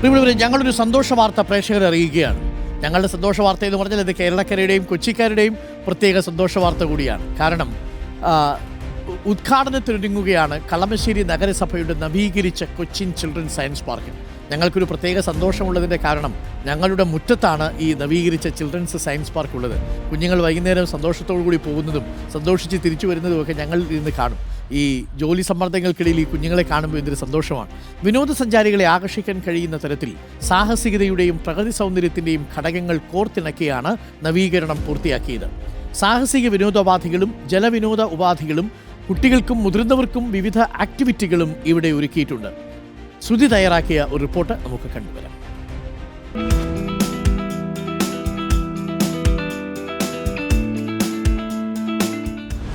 പ്രിയമുള്ളവരെ ഞങ്ങളൊരു സന്തോഷ വാർത്ത പ്രേക്ഷകരെ അറിയിക്കുകയാണ്. ഞങ്ങളുടെ സന്തോഷ വാർത്ത എന്ന് പറഞ്ഞാൽ ഇത് കേരളക്കരയുടെയും കൊച്ചിക്കാരുടെയും പ്രത്യേക സന്തോഷ വാർത്ത കൂടിയാണ്. കാരണം ഉദ്ഘാടനത്തിനൊരുങ്ങുകയാണ് കളമശ്ശേരി നഗരസഭയുടെ നവീകരിച്ച കൊച്ചിൻ ചിൽഡ്രൻ സയൻസ് പാർക്ക്. ഞങ്ങൾക്കൊരു പ്രത്യേക സന്തോഷമുള്ളതിന്റെ കാരണം ഞങ്ങളുടെ മുറ്റത്താണ് ഈ നവീകരിച്ച ചിൽഡ്രൻസ് സയൻസ് പാർക്ക് ഉള്ളത്. കുഞ്ഞുങ്ങൾ വൈകുന്നേരം സന്തോഷത്തോടു കൂടി പോകുന്നതും സന്തോഷിച്ച് തിരിച്ചു വരുന്നതും ഒക്കെ ഞങ്ങൾ ഇന്ന് കാണും. ഈ ജോലി സമ്മർദ്ദങ്ങൾക്കിടയിൽ ഈ കുഞ്ഞുങ്ങളെ കാണുമ്പോൾ എന്തൊരു സന്തോഷമാണ്. വിനോദസഞ്ചാരികളെ ആകർഷിക്കാൻ കഴിയുന്ന തരത്തിൽ സാഹസികതയുടെയും പ്രകൃതി സൗന്ദര്യത്തിന്റെയും ഘടകങ്ങൾ കോർത്തിണക്കിയാണ് നവീകരണം പൂർത്തിയാക്കിയത്. സാഹസിക വിനോദോപാധികളും ജലവിനോദ ഉപാധികളും കുട്ടികൾക്കും മുതിർന്നവർക്കും വിവിധ ആക്ടിവിറ്റികളും ഇവിടെ ഒരുക്കിയിട്ടുണ്ട്. ശ്രുതി തയ്യാറാക്കിയ ഒരു റിപ്പോർട്ട് നമുക്ക് കണ്ടുവരാം.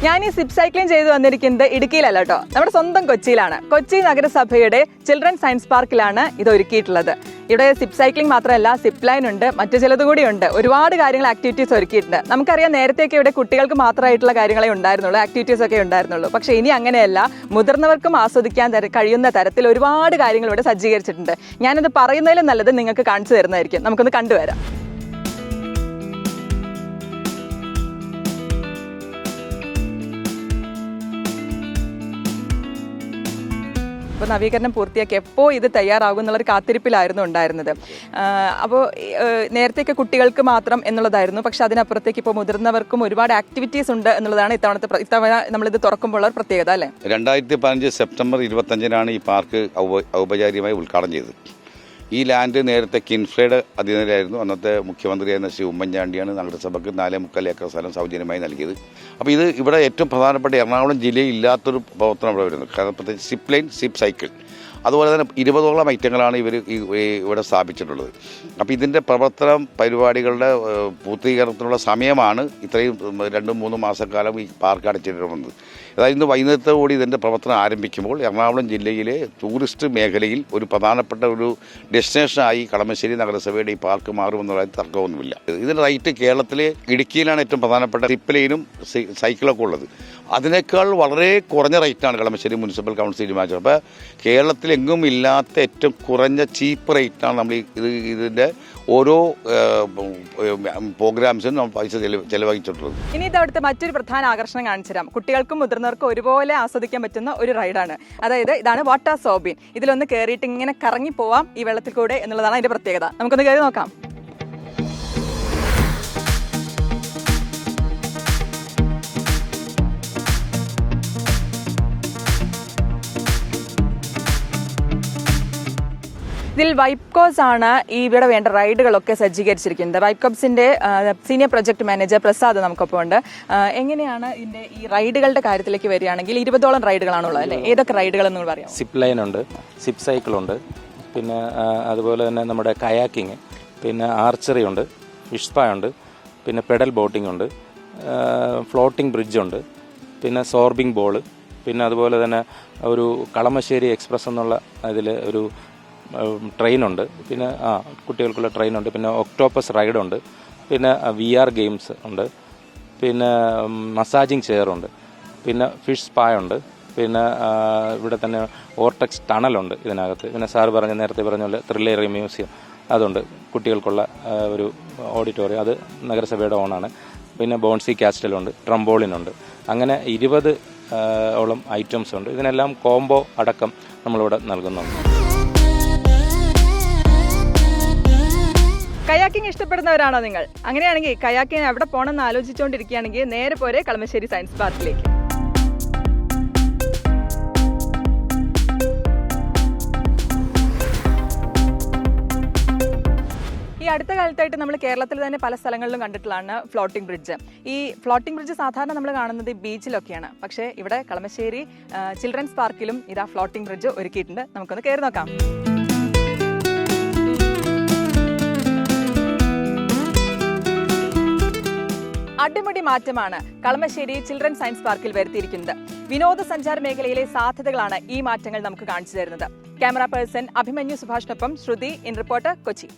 ഞാൻ ഈ സിപ് സൈക്ലിംഗ് ചെയ്തു വന്നിരിക്കുന്നത് ഇടുക്കിയിലല്ല കേട്ടോ. നമ്മുടെ സ്വന്തം കൊച്ചിയിലാണ്. കൊച്ചി നഗരസഭയുടെ ചിൽഡ്രൻ സയൻസ് പാർക്കിലാണ് ഇത് ഒരുക്കിയിട്ടുള്ളത്. ഇവിടെ സിപ് സൈക്ലിംഗ് മാത്രമല്ല സിപ്പ് ലൈൻ ഉണ്ട് മറ്റു ചിലത് കൂടിയുണ്ട് ഒരുപാട് കാര്യങ്ങൾ ആക്ടിവിറ്റീസ് ഒരുക്കിയിട്ടുണ്ട്. നമുക്കറിയാം നേരത്തെയൊക്കെ ഇവിടെ കുട്ടികൾക്ക് മാത്രമായിട്ടുള്ള കാര്യങ്ങളെ ഉണ്ടായിരുന്നുള്ളൂ ആക്ടിവിറ്റീസ് ഒക്കെ ഉണ്ടായിരുന്നുള്ളൂ. പക്ഷേ ഇനി അങ്ങനെയല്ല. മുതിർന്നവർക്കും ആസ്വദിക്കാൻ കഴിയുന്ന തരത്തിൽ ഒരുപാട് കാര്യങ്ങൾ ഇവിടെ സജ്ജീകരിച്ചിട്ടുണ്ട്. ഞാനത് പറയുന്നതിലും നല്ലത് നിങ്ങൾക്ക് കാണിച്ചു തരുന്നതായിരിക്കും. നമുക്കൊന്ന് കണ്ടുവരാം. അപ്പോൾ നവീകരണം പൂർത്തിയാക്കി എപ്പോൾ ഇത് തയ്യാറാകും എന്നുള്ളൊരു കാത്തിരിപ്പിലായിരുന്നു ഉണ്ടായിരുന്നത്. അപ്പോൾ നേരത്തെയൊക്കെ കുട്ടികൾക്ക് മാത്രം എന്നുള്ളതായിരുന്നു. പക്ഷേ അതിനപ്പുറത്തേക്ക് ഇപ്പോൾ മുതിർന്നവർക്കും ഒരുപാട് ആക്ടിവിറ്റീസ് ഉണ്ട് എന്നുള്ളതാണ് ഇത്തവണത്തെ ഇത്തവണ നമ്മളിത് തുറക്കുമ്പോൾ പ്രത്യേകത അല്ലേ? രണ്ടായിരത്തി പതിനഞ്ച് സെപ്റ്റംബർ ഇരുപത്തഞ്ചിനാണ് ഈ പാർക്ക് ഔപചാരികമായി ഉദ്ഘാടനം ചെയ്തത്. ഈ ലാൻഡ് നേരത്തെ കിൻഫ്രയുടെ അധീനതയിലായിരുന്നു. അന്നത്തെ മുഖ്യമന്ത്രിയായിരുന്ന ശ്രീ ഉമ്മൻചാണ്ടിയാണ് നഗരസഭയ്ക്ക് നാലേ മുക്കാൽ ഏക്കർ സ്ഥലം സൗജന്യമായി നൽകിയത്. അപ്പോൾ ഇത് ഇവിടെ ഏറ്റവും പ്രധാനപ്പെട്ട എറണാകുളം ജില്ലയിൽ ഇല്ലാത്തൊരു പ്രവർത്തനം ഇവിടെ വരുന്നത് കാരണം പ്രത്യേകിച്ച് സിപ്പ് ലൈൻ സിപ്പ് സൈക്കിൾ അതുപോലെ തന്നെ ഇരുപതോളം ഐറ്റങ്ങളാണ് ഇവർ ഇവിടെ സ്ഥാപിച്ചിട്ടുള്ളത്. അപ്പോൾ ഇതിന്റെ പ്രവർത്തനം പരിപാടികളുടെ പൂർത്തീകരണത്തിനുള്ള സമയമാണ് ഇത്രയും രണ്ടും മൂന്നും മാസക്കാലം ഈ പാർക്ക് അടച്ചിട്ടിരുന്നത് അതായത് ഇന്ന് വൈകുന്നേരത്തോടുകൂടി ഇതിന്റെ പ്രവർത്തനം ആരംഭിക്കുമ്പോൾ എറണാകുളം ജില്ലയിലെ ടൂറിസ്റ്റ് മേഖലയിൽ ഒരു പ്രധാനപ്പെട്ട ഒരു ഡെസ്റ്റിനേഷനായി കളമശ്ശേരി നഗരസഭയുടെ ഈ പാർക്ക് മാറുമെന്നുള്ള തർക്കമൊന്നുമില്ല. ഇതിന്റെ റൈറ്റ് കേരളത്തിലെ ഇടുക്കിയിലാണ് ഏറ്റവും പ്രധാനപ്പെട്ട സിപ്പ് ലൈനും സൈക്കിളൊക്കെ ഉള്ളത്. അതിനേക്കാൾ വളരെ കുറഞ്ഞ റേറ്റാണ് കളമശ്ശേരി മുനിസിപ്പൽ കൗൺസിൽ തീരുമാനിച്ചത്. അപ്പോൾ കേരളത്തിലെങ്ങും ഇല്ലാത്ത ഏറ്റവും കുറഞ്ഞ ചീപ്പ് റേറ്റാണ് നമ്മൾ ഇത് ഇതിന്റെ ഓരോ പ്രോഗ്രാംസിനും നമ്മൾ പൈസ ചെലവ് ചെലവഴിച്ചിട്ടുള്ളത്. ഇനി ഇത് അവിടുത്തെ മറ്റൊരു പ്രധാന ആകർഷണം കാണിച്ചുതരാം. കുട്ടികൾക്കും മുതിർന്നവർക്കും ഒരുപോലെ ആസ്വദിക്കാൻ പറ്റുന്ന ഒരു റൈഡാണ്. അതായത് ഇതാണ് വാട്ടർ സോബിൻ. ഇതിലൊന്ന് കയറിയിട്ട് ഇങ്ങനെ കറങ്ങി പോവാം ഈ വെള്ളത്തിൽ കൂടെ എന്നുള്ളതാണ് അതിന്റെ പ്രത്യേകത. നമുക്കൊന്ന് കയറി നോക്കാം. ഇതിൽ വൈപ്കോസ് ആണ് ഈ ഇവിടെ വേണ്ട റൈഡുകളൊക്കെ സജ്ജീകരിച്ചിരിക്കുന്നത്. വൈപ്കോപ്സിന്റെ സീനിയർ പ്രൊജക്ട് മാനേജർ പ്രസാദ് നമുക്കൊപ്പം ഉണ്ട്. എങ്ങനെയാണ് ഇതിന്റെ ഈ റൈഡുകളുടെ കാര്യത്തിലേക്ക് വരികയാണെങ്കിൽ ഇരുപതോളം റൈഡുകളാണുള്ളത് അല്ലേ? ഏതൊക്കെ റൈഡുകൾ എന്ന് പറയാം സിപ്പ് ലൈൻ ഉണ്ട് സിപ്പ് സൈക്കിൾ ഉണ്ട് പിന്നെ അതുപോലെ തന്നെ നമ്മുടെ കയാക്കിങ് പിന്നെ ആർച്ചറി ഉണ്ട് ഫിഷ് സ്പാ ഉണ്ട് പിന്നെ പെഡൽ ബോട്ടിംഗ് ഉണ്ട് ഫ്ലോട്ടിംഗ് ബ്രിഡ്ജ് ഉണ്ട് പിന്നെ സോർബിംഗ് ബോൾ പിന്നെ അതുപോലെ തന്നെ ഒരു കളമശ്ശേരി എക്സ്പ്രസ് എന്നുള്ള അതിൽ ഒരു ട്രെയിനുണ്ട്. പിന്നെ ആ കുട്ടികൾക്കുള്ള ട്രെയിനുണ്ട്. പിന്നെ ഒക്ടോപ്പസ് റൈഡുണ്ട്. പിന്നെ വി ആർ ഗെയിംസ് ഉണ്ട്. പിന്നെ മസാജിങ് ചെയറുണ്ട്. പിന്നെ ഫിഷ് സ്പായ ഉണ്ട്. പിന്നെ ഇവിടെ തന്നെ ഓർട്ടക്സ് ടണലുണ്ട് ഇതിനകത്ത്. പിന്നെ സാർ പറഞ്ഞ നേരത്തെ പറഞ്ഞ പോലെ ത്രില്ലേറി മ്യൂസിയം അതുണ്ട്. കുട്ടികൾക്കുള്ള ഒരു ഓഡിറ്റോറിയം. അത് നഗരസഭയുടെ ഓണാണ്. പിന്നെ ബോൺസി കാസ്റ്റലുണ്ട്. ട്രംബോളിനുണ്ട്. അങ്ങനെ ഇരുപത് ഓളം ഐറ്റംസ് ഉണ്ട്. ഇതിനെല്ലാം കോംബോ അടക്കം നമ്മളിവിടെ നൽകുന്നുണ്ട്. കയാക്കിംഗ് ഇഷ്ടപ്പെടുന്നവരാണോ നിങ്ങൾ? അങ്ങനെയാണെങ്കിൽ കയാക്കിംഗ് എവിടെ പോകണമെന്ന് ആലോചിച്ചുകൊണ്ടിരിക്കുകയാണെങ്കിൽ നേരെ പോരെ കളമശ്ശേരി സയൻസ് പാർക്കിലേക്ക്. ഈ അടുത്ത കാലത്തായിട്ട് നമ്മൾ കേരളത്തിൽ തന്നെ പല സ്ഥലങ്ങളിലും കണ്ടിട്ടുള്ളതാണ് ഫ്ലോട്ടിംഗ് ബ്രിഡ്ജ്. ഈ ഫ്ലോട്ടിംഗ് ബ്രിഡ്ജ് സാധാരണ നമ്മൾ കാണുന്നത് ബീച്ചിലൊക്കെയാണ്. പക്ഷേ ഇവിടെ കളമശ്ശേരി ചിൽഡ്രൻസ് പാർക്കിലും ഇതാ ഫ്ലോട്ടിംഗ് ബ്രിഡ്ജ് ഒരുക്കിയിട്ടുണ്ട്. നമുക്കൊന്ന് കയറി നോക്കാം. അടിമുടി മാറ്റമാണ് കളമശ്ശേരി ചിൽഡ്രൻ സയൻസ് പാർക്കിൽ വരുത്തിയിരിക്കുന്നത്. വിനോദസഞ്ചാര മേഖലയിലെ സാധ്യതകളാണ് ഈ മാറ്റങ്ങൾ നമുക്ക് കാണിച്ചു തരുന്നത്. ക്യാമറ പേഴ്സൺ അഭിമന്യു സുഭാഷിനൊപ്പം ശ്രുതി ഇൻ റിപ്പോർട്ടർ കൊച്ചി.